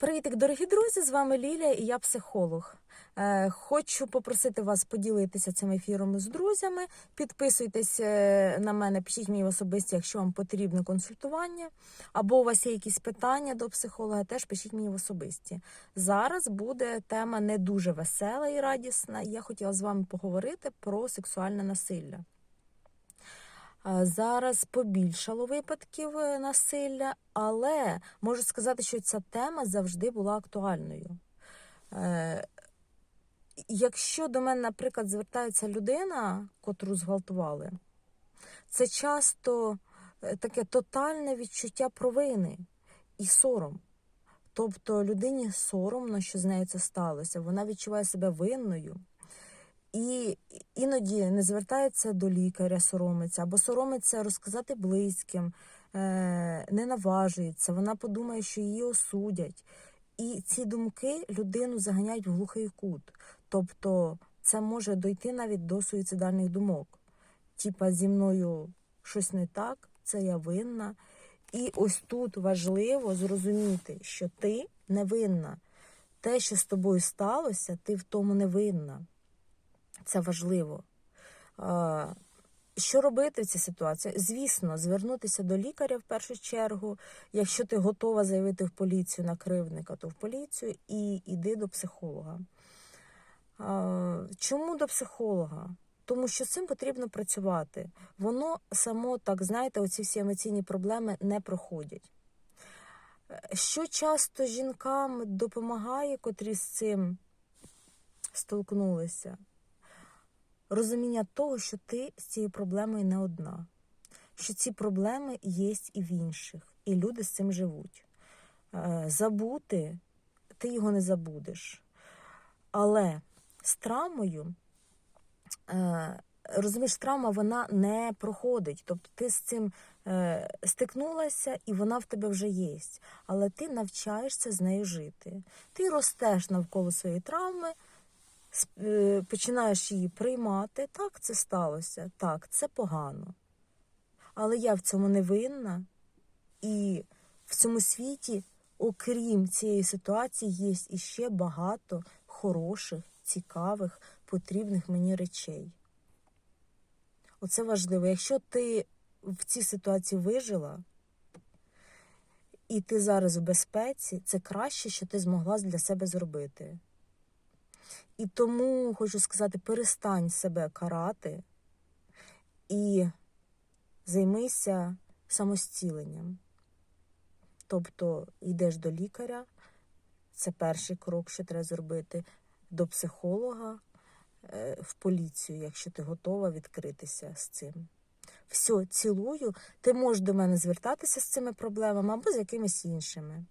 Привітик, дорогі друзі! З вами Лілія і я психолог. Е, Хочу попросити вас поділитися цим ефіром з друзями. Підписуйтесь е, на мене, пишіть мені особисті, якщо вам потрібне консультування, або у вас є якісь питання до психолога, теж пишіть мені в особисті. Зараз буде тема не дуже весела і радісна. Я хотіла з вами поговорити про сексуальне насилля. Зараз побільшало випадків е, насилля, але можу сказати, що ця тема завжди була актуальною. Е, Якщо до мене, наприклад, звертається людина, котру зґвалтували, це часто е, таке тотальне відчуття провини і сором. Тобто людині соромно, що з нею це сталося, вона відчуває себе винною. І іноді не звертається до лікаря, соромиться, або соромиться розказати близьким, е, не наважується, вона подумає, що її осудять. І ці думки людину заганяють в глухий кут. Тобто це може дойти навіть до суїцидальних думок. Типа зі мною щось не так, це я винна. І ось тут важливо зрозуміти, що ти не винна. Те, що з тобою сталося, ти в тому не винна. Це важливо. Що робити в цій ситуації? Звісно, звернутися до лікаря в першу чергу. Якщо ти готова заявити в поліцію на кривдника, то в поліцію і йди до психолога. Чому до психолога? Тому що з цим потрібно працювати. Воно само, так знаєте, оці всі емоційні проблеми не проходять. Що часто жінкам допомагає, котрі з цим столкнулися? Розуміння того, що ти з цією проблемою не одна, що ці проблеми є і в інших, і люди з цим живуть. Е, Забути ти його не забудеш. Але з травмою, е, розумієш, травма вона не проходить. Тобто ти з цим е, стикнулася, і вона в тебе вже є. Але ти навчаєшся з нею жити. Ти ростеш навколо своєї травми починаєш її приймати, так це сталося, так, це погано. Але я в цьому не винна, і в цьому світі, окрім цієї ситуації, є іще багато хороших, цікавих, потрібних мені речей. Оце важливо. Якщо ти в цій ситуації вижила, і ти зараз в безпеці, це краще, що ти змогла для себе зробити. І тому хочу сказати: перестань себе карати і займися самостіленням. Тобто йдеш до лікаря, це перший крок, що треба зробити, до психолога, е, в поліцію, якщо ти готова відкритися з цим. Все, цілую. Ти можеш до мене звертатися з цими проблемами або з якимись іншими.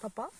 Па-па.